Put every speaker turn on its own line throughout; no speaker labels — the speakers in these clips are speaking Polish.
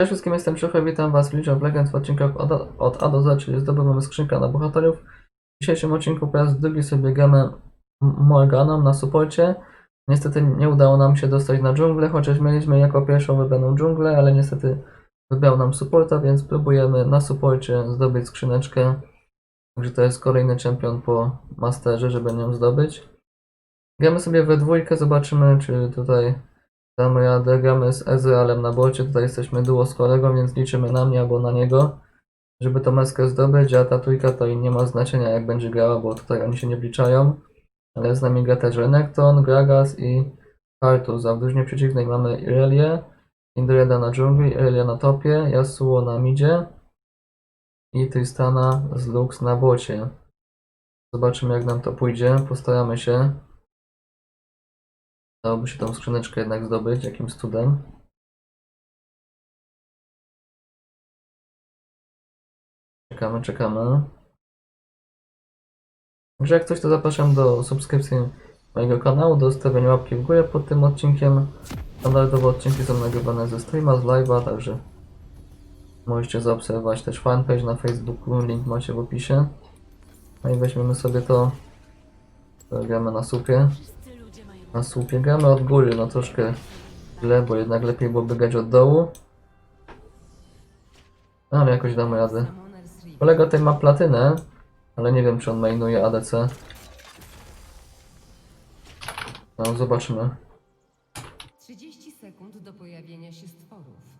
Cześć wszystkim, jestem Krzycho, witam was w League of Legends w odcinkach od, od A do Z, czyli zdobywamy skrzynkę na bohaterów. W dzisiejszym odcinku po raz drugi sobie gramy Morganą na suporcie. Niestety nie udało nam się dostać na dżunglę, chociaż mieliśmy jako pierwszą wybraną dżunglę, ale niestety wybrał nam supporta, więc próbujemy na suporcie zdobyć skrzyneczkę. Także to jest kolejny czempion po masterze, żeby nią zdobyć. Gramy sobie we dwójkę, zobaczymy czy tutaj damy radę. Gramy z Ezrealem na bocie, tutaj jesteśmy duo z kolegą, więc liczymy na mnie albo na niego, żeby tą meskę zdobyć, a ta trójka to i nie ma znaczenia jak będzie grała, bo tutaj oni się nie wliczają. Ale z nami gra też Renekton, Gragas i Kartus, a w drużynie przeciwnej mamy Irelię, Indreda na dżungli, Irelia na topie, Yasuo na midzie i Tristana z Lux na bocie. Zobaczymy jak nam to pójdzie, postaramy się. Dałoby się tą skrzyneczkę jednak zdobyć jakimś cudem. Czekamy, czekamy. Także jak coś to zapraszam do subskrypcji mojego kanału, do zostawienia łapki w górę pod tym odcinkiem. Standardowo odcinki są nagrywane ze streama, z live'a, także możecie zaobserwować też fanpage na Facebooku, link macie w opisie. No i weźmiemy sobie to, to gramy na supie. Na słupie gramy od góry, no troszkę źle, bo jednak lepiej byłoby grać od dołu. No, ale jakoś damy radę. Kolega tutaj ma platynę, ale nie wiem czy on mainuje ADC. No, zobaczymy.
30 sekund do pojawienia się stworów.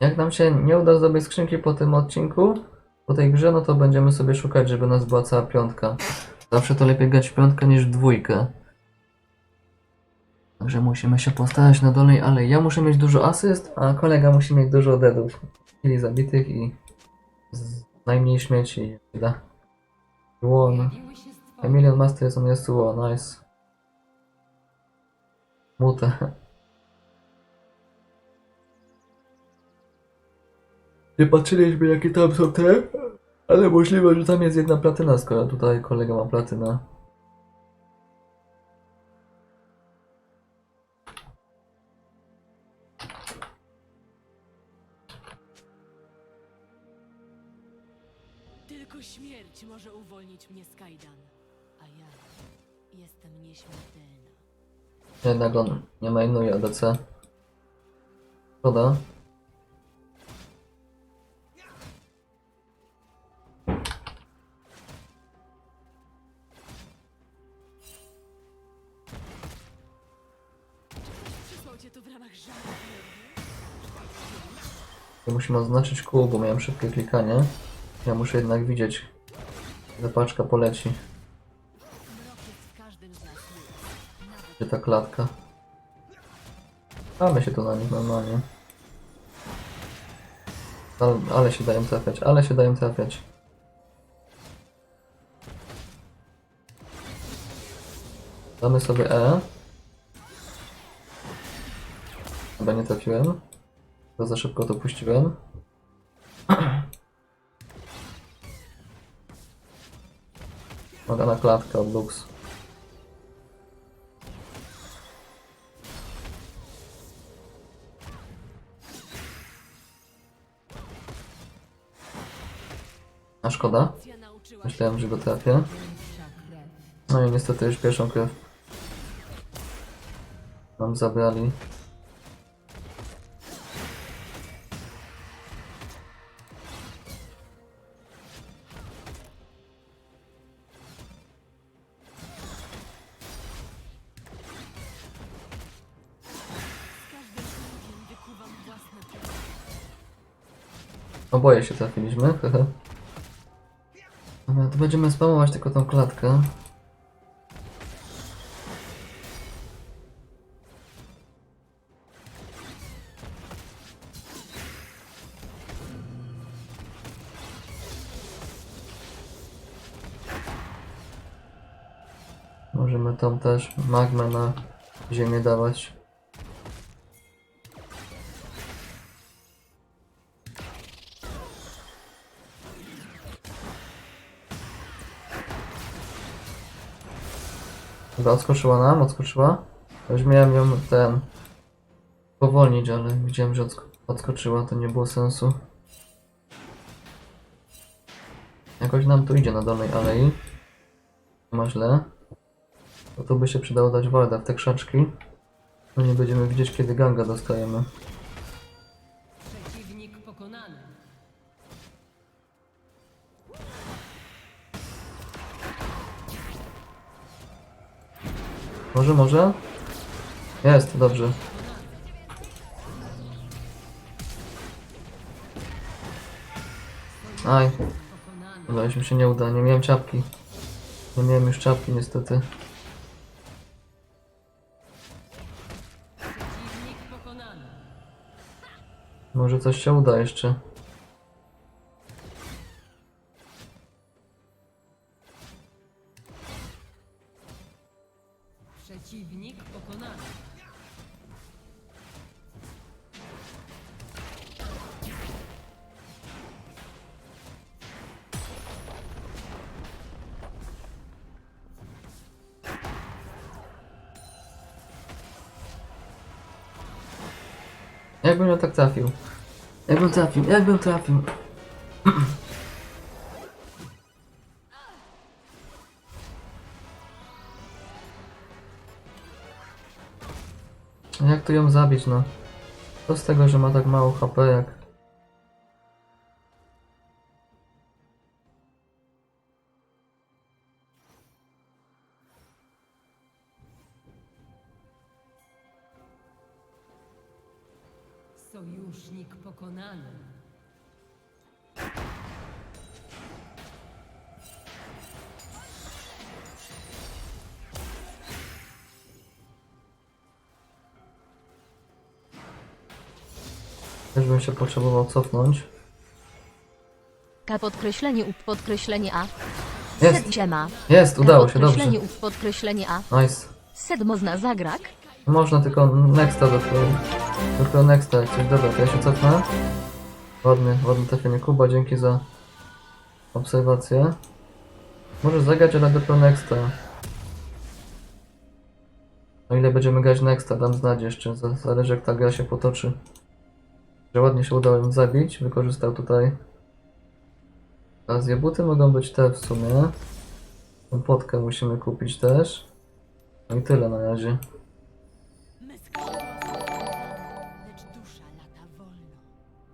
Jak nam się nie uda zdobyć skrzynki po tym odcinku, po tej grze, no to będziemy sobie szukać, żeby nas była cała piątka. Zawsze to lepiej grać w piątkę niż w dwójkę. Także musimy się postarać na dolnej, ale ja muszę mieć dużo asyst, a kolega musi mieć dużo deadów. Chwili zabitych i najmniej śmieci. Da. Łon. Emilion Master jest on jest ło, nice. Mute. Nie patrzyliśmy jakie tam są te, ale możliwe, że tam jest jedna platyna, skoro tutaj kolega ma platynę.
Tylko śmierć może uwolnić mnie z kajdan, a ja jestem nieśmiertelna.
Jednak on nie mainuje ADC. Szkoda. Musimy oznaczyć kół, bo miałem szybkie klikanie. Ja muszę jednak widzieć, że paczka poleci, gdzie ta klatka. Mamy się tu na nich normalnie. Ale, ale się dają trafiać, ale się dają trafiać. Damy sobie E. Chyba nie trafiłem. Bo za szybko to puściłem. Noga na klatkę od Lux. A szkoda. Myślałem, że go trafię. No i niestety już pierwszą krew nam zabrali. Oboje się trafiliśmy. hehe. Dobra, to będziemy spamować tylko tą klatkę. Możemy tam też magmę na ziemię dawać. Chyba odskoczyła nam, odskoczyła. Już miałem ją ten powolnić, ale widziałem, że odsk odskoczyła, to nie było sensu. Jakoś nam tu idzie na dolnej alei. Nie ma źle. To tu by się przydało dać warda w te krzaczki. No nie będziemy widzieć kiedy ganga dostajemy. Może, może? Jest, dobrze. Aj, już mi się nie uda, nie miałem czapki. Nie miałem już czapki niestety. Może coś się uda jeszcze.
Przeciwnik pokonany.
Jakbym ją tak trafił? Jakbym trafił? Jakbym trafił? Tu ją zabić, no? Co z tego, że ma tak mało HP jak...
Sojusznik pokonany.
Też bym się potrzebował cofnąć.
K podkreślenie up podkreślenie A.
Jest!
Siema.
Jest, udało się, dobrze.
podkreślenie up podkreślenie A.
Nice.
Sed można zagrak.
Można tylko nexta dopiero. Dopiero nexta coś. Dobra, to ja się cofnę. Ładny, ładne trafienie Kuba, dzięki za obserwację. Może zagrać, ale dopiero nexta. O ile będziemy grać nexta, dam znać jeszcze. za- Zależy jak ta gra się potoczy. Że ładnie się udało im zabić, wykorzystał tutaj. Okazję. Buty mogą być te w sumie. Tą potkę musimy kupić też. No i tyle na razie.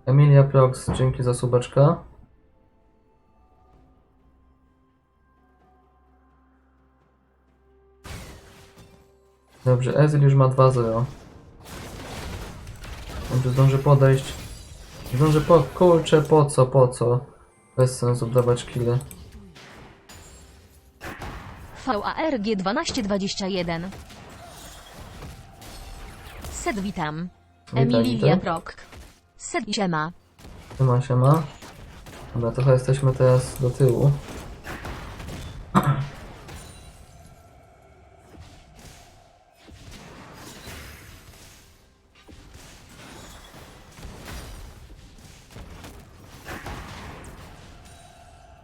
Emilia Prox, dzięki za subeczka. Dobrze, Ezil już ma 2-0. Dobrze, zdąży podejść. Zdąży po... Kurczę, po co, po co? Bez sensu dawać kile.
VARG 1221. Sed witam. Emilia. Prok. Sed siema.
Siema, siema. Dobra, trochę jesteśmy teraz do tyłu.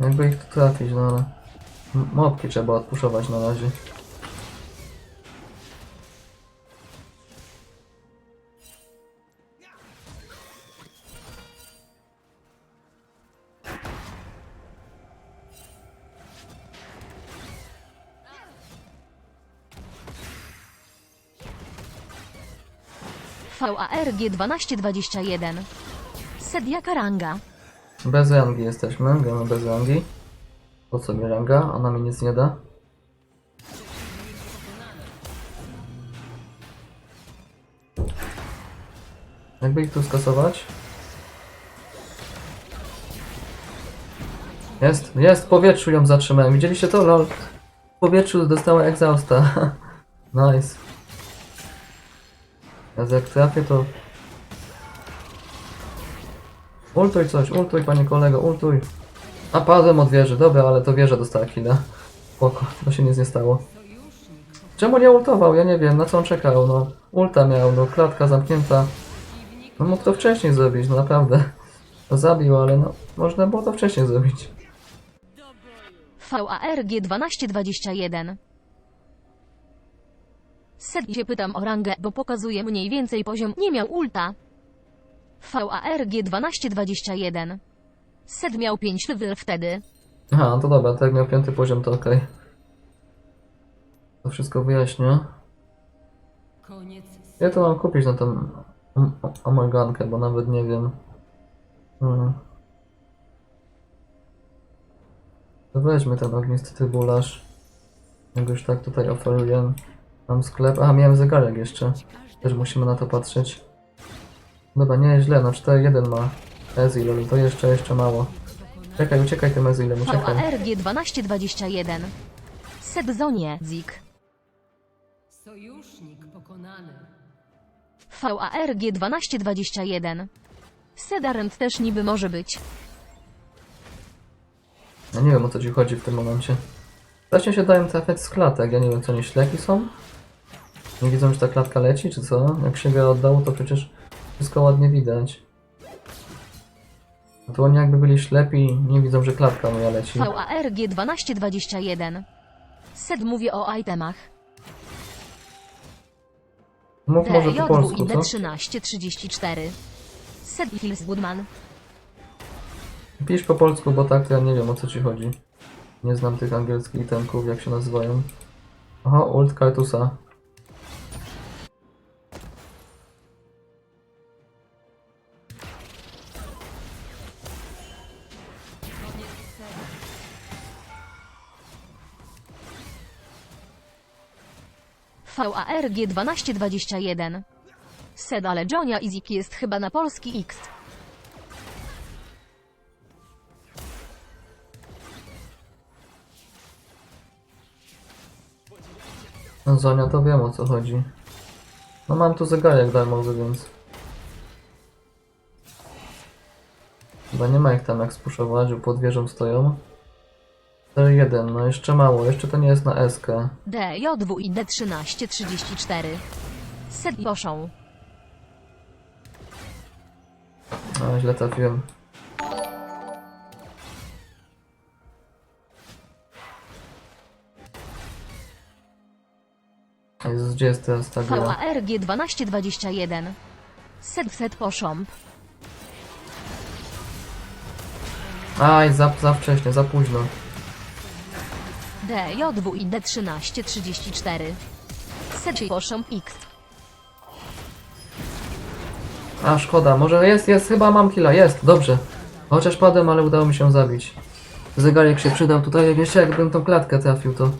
Jakby ich trafić, no ale... Mopki trzeba odpuszować na razie.
VARG 1221. Sed jaka ranga?
Bez rangi jesteśmy, gramy bez rangi. Po co mi ranga? Ona mi nic nie da. Jakby ich tu skasować? Jest, jest, w powietrzu ją zatrzymałem. Widzieliście to? Lol. W powietrzu dostała egzausta. nice. Teraz jak trafię to... Ultuj coś, ultuj panie kolego, ultuj. A padłem od wieży, dobra, ale to wieża dostała killa. Spoko, to się nic nie stało. Czemu nie ultował? Ja nie wiem, na co on czekał, no. Ulta miał, no, klatka zamknięta. No mógł to wcześniej zrobić, no naprawdę. To zabił, ale no, można było to wcześniej zrobić.
VARG 1221. Sed się pytam o rangę, bo pokazuje mniej więcej poziom. Nie miał ulta. VARG 1221. Sed miał 5 level wtedy.
Aha, no to dobra, tak jak miał piąty poziom, to okej. To wszystko wyjaśnię. Ja to mam kupić na tą amalgankę, bo nawet nie wiem. Hmm. Weźmy ten ognisty tybularz. Jak już tak tutaj oferuję. Mam sklep. Aha, miałem zegarek jeszcze. Też musimy na to patrzeć. Dobra, nie źle, no 4-1 ma Ezil, ale to jeszcze, jeszcze mało. Czekaj, uciekaj tym Ezilem, uciekaj.
VARG 1221. Sed zonie, Zik.
Sojusznik pokonany.
VARG 1221. Sedarent też niby może być.
Ja nie wiem o co ci chodzi w tym momencie. Właśnie się dają trafiać z klatek, ja nie wiem co nie śleki są? Nie widzą, że ta klatka leci, czy co? Jak się gra oddało, to przecież wszystko ładnie widać. A tu oni jakby byli ślepi, nie widzą, że klatka moja leci.
VARG 1221. Sed mówi o itemach.
Mów może po polsku, co?
D1334. Sed Hills Woodman.
Pisz po polsku, bo tak to ja nie wiem o co ci chodzi. Nie znam tych angielskich itemków, jak się nazywają. Aha, ult Kartusa.
VARG 1221. Sed ale Jonia i Zik jest chyba na polski X.
No Zonia to wiem o co chodzi. No mam tu zegarek darmowy, więc... Chyba nie ma ich tam jak spuszować, bo pod wieżą stoją. 4-1, no jeszcze mało, jeszcze to nie jest na SK.
DJW i D1334. Sed poszą.
A, źle trafiłem. Jezus, gdzie jest teraz ta gra?
VARG 1221. Sed set poszą.
Aj, za, za wcześnie, za późno.
DJW i D1334. Sed poszą X.
A, szkoda, może jest, jest, chyba mam killa, jest, dobrze. Chociaż padłem, ale udało mi się zabić. Zegarek się przydał tutaj, jak jeszcze jakbym tą klatkę trafił, to...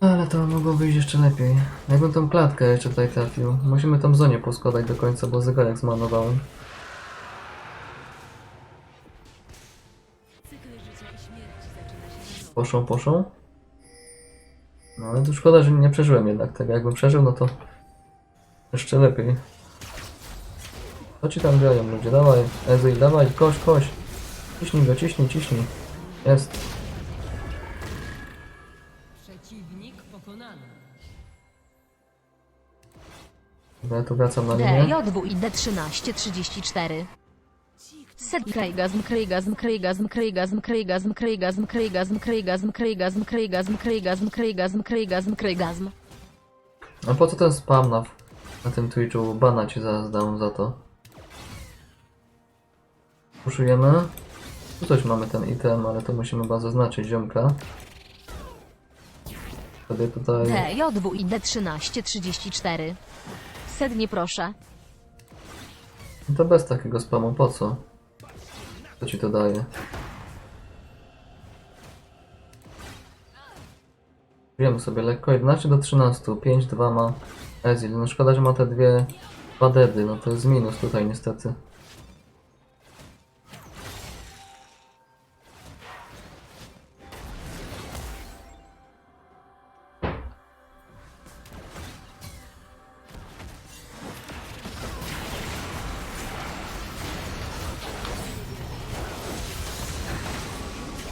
Ale to mogło wyjść jeszcze lepiej. Jakbym tą klatkę jeszcze tutaj trafił. Musimy tą zonię poskładać do końca, bo zegarek zmarnowałem. Poszą, poszą. No ale to szkoda, że nie przeżyłem jednak tego. Jakbym przeżył, no to jeszcze lepiej. Co ci tam grają ludzie? Dawaj, Ezreal, dawaj, koś, koś. Ciśnij go, ciśnij, ciśnij. Jest.
Przeciwnik pokonany.
Dobra, ja tu wracam na linię.
DJW i D1334. Sed Krejgazm, Krejgazm, Krejgazm, Krejgazm, Krejgazm, Krejgazm, Krejgazm, Krejgazm, Krejgazm, Krejgazm, Krejgazm, Krejgazm, Krejgazm, Krejgazm.
A po co ten spam na, na tym Twitchu? Bana ci zaraz dam za to. Puszujemy. Tu coś mamy ten item, ale to musimy chyba zaznaczyć ziomka. Sobie tutaj...
DJW i D1334. Sed nie proszę.
No to bez takiego spamu, po co? Co ci to daje? Wiemy sobie lekko, 11 do 13, 5, 2 ma Ezil. No szkoda, że ma te dwie badedy, no to jest minus tutaj niestety.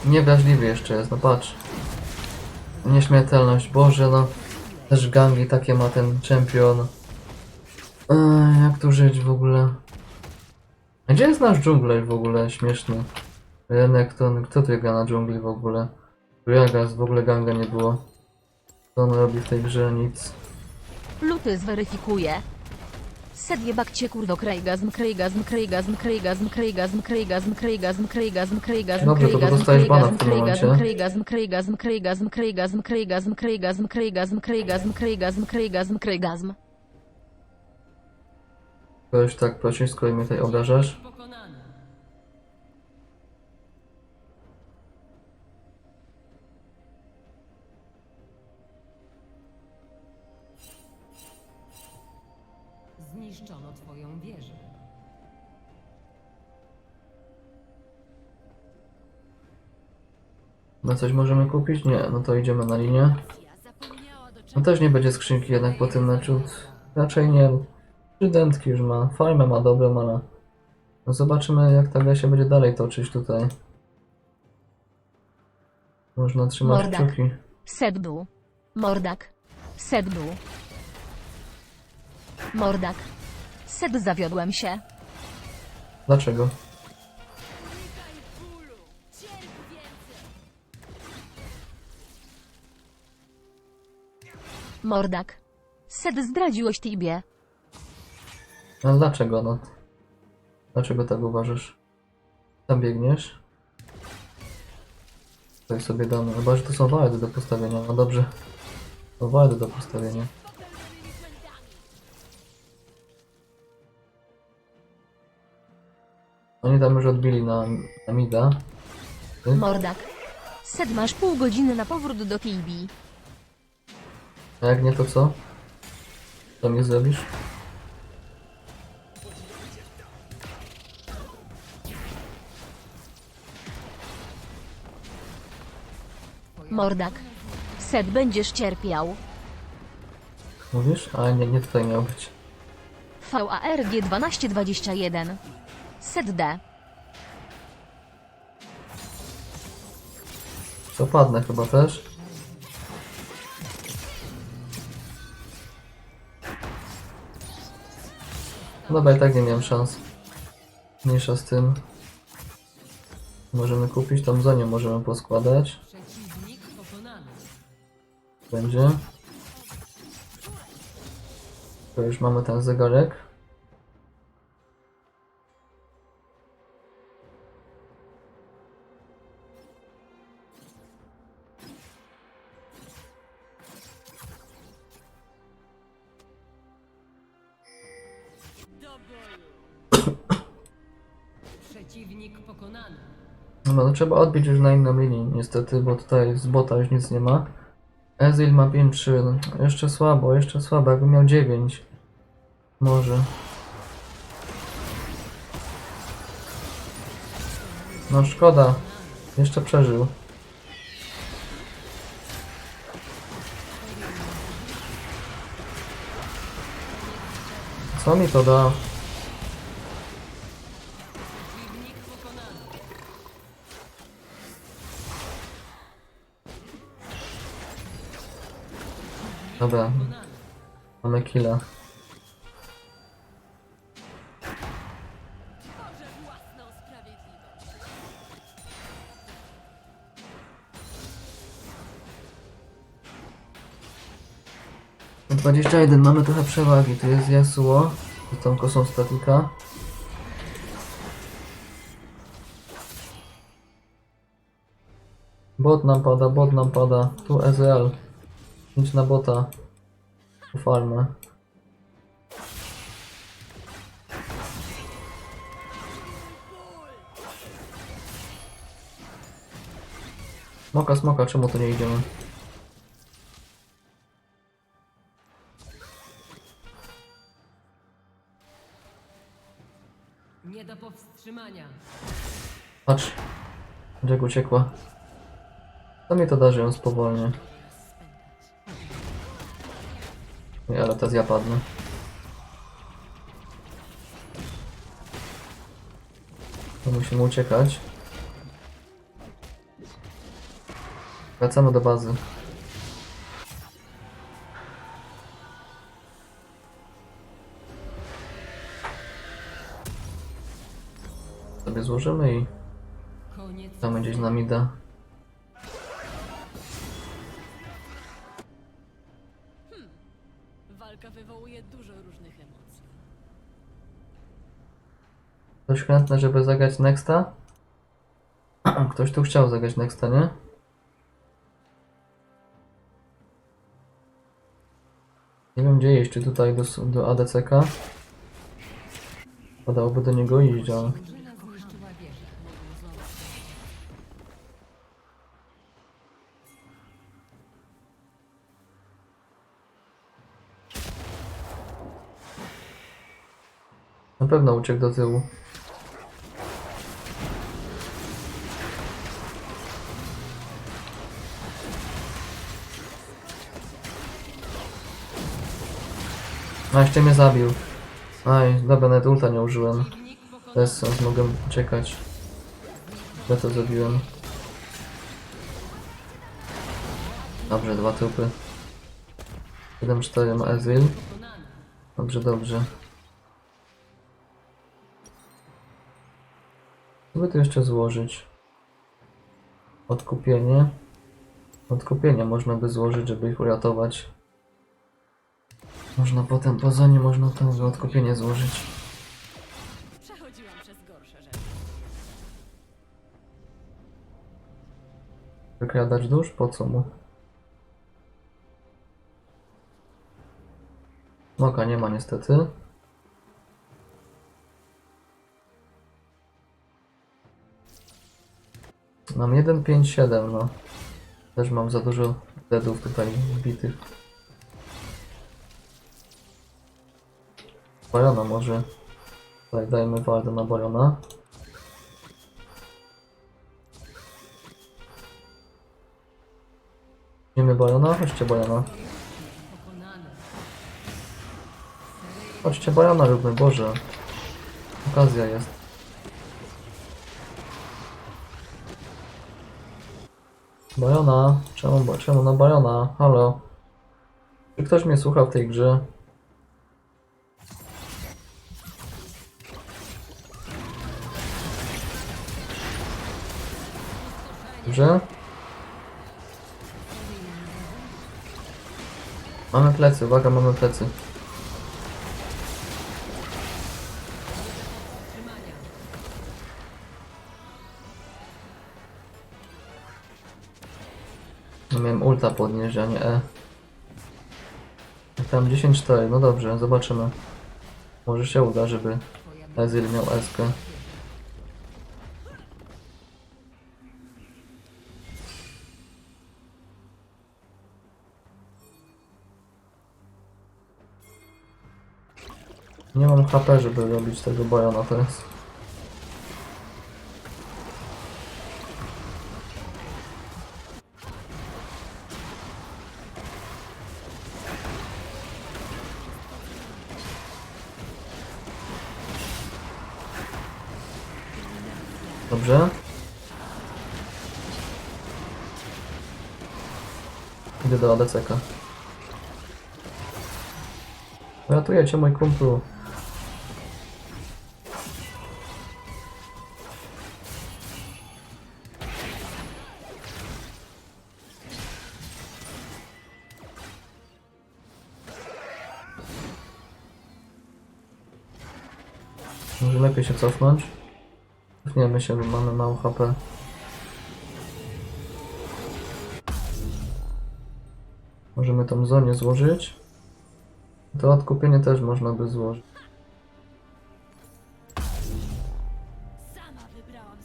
Niewrażliwy jeszcze jest, no patrz. Nieśmiertelność, Boże, no. Też gangi takie ma ten czempion. Ej, jak tu żyć w ogóle? Gdzie jest nasz dżungler w ogóle? Śmieszny. Renekton, kto tu gra na dżungli w ogóle? Jagas, w ogóle ganga nie było. Co on robi w tej grze? Nic.
Luty zweryfikuje. Set jebakcie kurwo krejgazm, krejgazm, krejgazm, krejgazm, krejgazm, krejgazm, krejgazm, krejgazm, krejgazm,
Dobrze, to dostajesz bana w tym momencie.
krejgazm, krejgazm, krejgazm, krejgazm, krejgazm, krejgazm, krejgazm, krejgazm, krejgazm, krejgazm, krejgazm.
Weź tak po ciężko mnie tutaj obrażasz.
Pokonany.
Na coś możemy kupić? Nie, no to idziemy na linię. No też nie będzie skrzynki jednak po tym meczu. Raczej nie. Trzy dętki już ma. Farmę ma dobrą, ale... No zobaczymy jak ta gra się będzie dalej toczyć tutaj. Można trzymać
Mordak.
kciuki.
Set był. Mordak. Set był. Mordak. Set zawiodłem się.
Dlaczego?
Mordak. Set zdradziłeś Tibie.
No dlaczego no? Dlaczego tak uważasz? Tam biegniesz? Tutaj sobie damy. Chyba, że to są wardy do postawienia. No dobrze. To wardy do postawienia. Oni tam już odbili na, na mida.
Mordak. Set masz pół godziny na powrót do Tibi.
A jak nie to co? Co mi zrobisz?
Mordak. Set będziesz cierpiał.
Mówisz? A nie, nie tutaj miał być.
VARG 1221. Set D.
Co padnę chyba też. Dobra, i tak nie miałem szans. Mniejsza z tym. Możemy kupić, tam za nią możemy poskładać. Będzie. To już mamy ten zegarek.
Do boju!
Przeciwnik pokonany.
No, no trzeba odbić już na inną linię, niestety, bo tutaj z bota już nic nie ma. Ezil ma 5-3, no, jeszcze słabo, jeszcze słabo, jakby miał 9. Może. No szkoda, jeszcze przeżył. Co mi to da? Dobra, mamy killa. 21, mamy trochę przewagi. Tu jest Yasuo z tą kosą statika. Bot nam pada, bot nam pada. Tu Ezreal. Idź na bota. Tu farmę. Smoka, smoka, czemu tu nie idziemy? Patrz. Jak uciekła. Co mi to da, że ją spowolnię?
Rozpętać.
Nie, ale teraz ja padnę. To musimy uciekać. Wracamy do bazy. Sobie złożymy i. tam gdzieś na mida.
walka wywołuje dużo różnych emocji.
Ktoś chętny, żeby zagrać Nexta? Ktoś tu chciał zagrać Nexta, nie? Nie wiem gdzie iść, czy tutaj do, do ADCK? Padałoby do niego iść, ale... pewno uciekł do tyłu. A jeszcze mnie zabił. Aj, dobra, nawet ulta nie użyłem. Bez sens, mogę uciekać. Ja to zrobiłem. Dobrze, dwa trupy. 7-4 ma Ezreal. Dobrze, dobrze. Tu jeszcze złożyć? Odkupienie. Odkupienie można by złożyć, żeby ich uratować. Można potem po zonie można to odkupienie złożyć. Wykradać dusz? Po co mu? Smoka nie ma niestety. Mam 1, 5, 7, no. Też mam za dużo deadów tutaj wbitych. Barona może. Tutaj dajmy wardę na Barona. Wiemy Barona? Chodźcie Barona. Chodźcie Barona róbmy, Boże. Okazja jest. Barona? Czemu, czemu na Barona? Halo? Czy ktoś mnie słucha w tej grze? Dobrze? Mamy plecy, uwaga, mamy plecy. Podnieść, a nie E. Tam 10-4, no dobrze, zobaczymy. Może się uda, żeby Ezil miał Eskę. Nie mam HP, żeby robić tego Barona teraz. Dobrze. Idę do ADCK. Ratujecie mój kumplu. Może lepiej się cofnąć? Cofniemy się, bo mamy mało HP. Możemy tą zonie złożyć. To odkupienie też można by złożyć.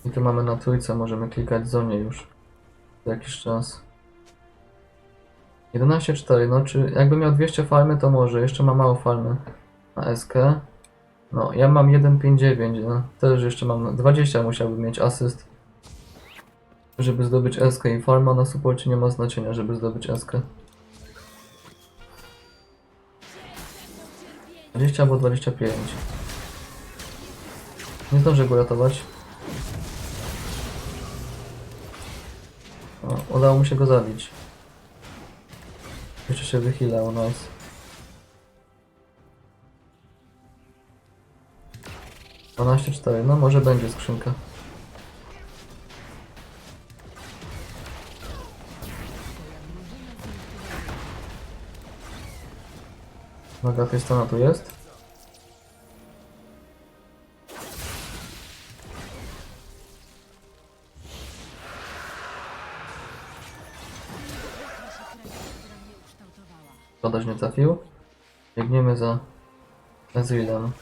I tu mamy na trójce, możemy klikać zonie już. za Jakiś czas. 11.4, no czy jakby miał 200 farmy to może, jeszcze ma mało farmy na SK. No, ja mam 1.59, no. Też jeszcze mam 20 musiałbym mieć asyst. Żeby zdobyć SK i farma na supporcie nie ma znaczenia, żeby zdobyć SK. 20 albo 25. Nie zdążę go ratować. O, udało mu się go zabić. Jeszcze się wychylał, nice. Dwanaście cztery, no może będzie skrzynka. Uwaga, Tristana tu jest. Szkoda, nie trafił. Biegniemy za Ezrealem.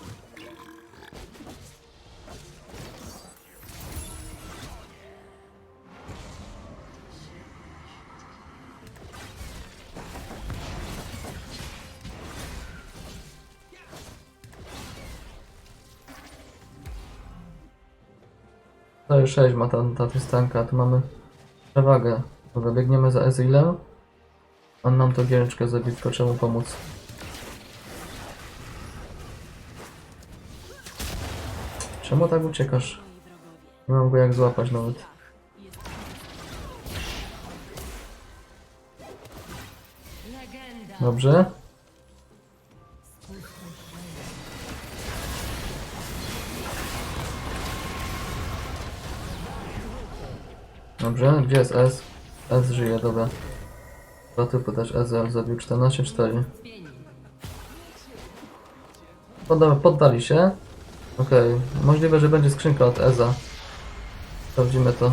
To już 6 ma ta, ta Tristanka, tu mamy przewagę. Dobra, biegniemy za Ezrealem. On nam to giereczkę zrobi, tylko czemu pomóc? Czemu tak uciekasz? Nie mam go jak złapać nawet. Dobrze. Gdzie jest S? S żyje, dobra. Dwa typy też Ezel zabił 14-4.
Pieni.
Podda poddali się. Okej, możliwe, że będzie skrzynka od Eza. Sprawdzimy to.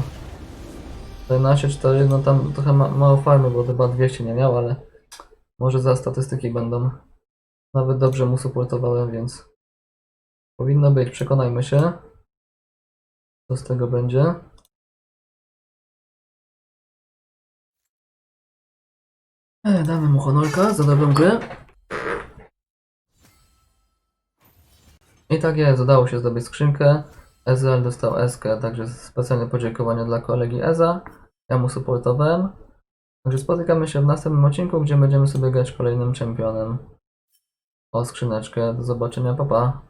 14-4, no tam trochę ma mało farmy, bo chyba 200 nie miał, ale może za statystyki będą. Nawet dobrze mu supportowałem, więc powinno być, przekonajmy się. Co z tego będzie. E, damy mu honorka za dobrą grę. I tak jest, udało się zdobyć skrzynkę. Ezel dostał Eskę, także specjalne podziękowania dla kolegi Eza. Ja mu supportowałem. Także spotykamy się w następnym odcinku, gdzie będziemy sobie grać kolejnym czempionem o skrzyneczkę. Do zobaczenia, pa pa.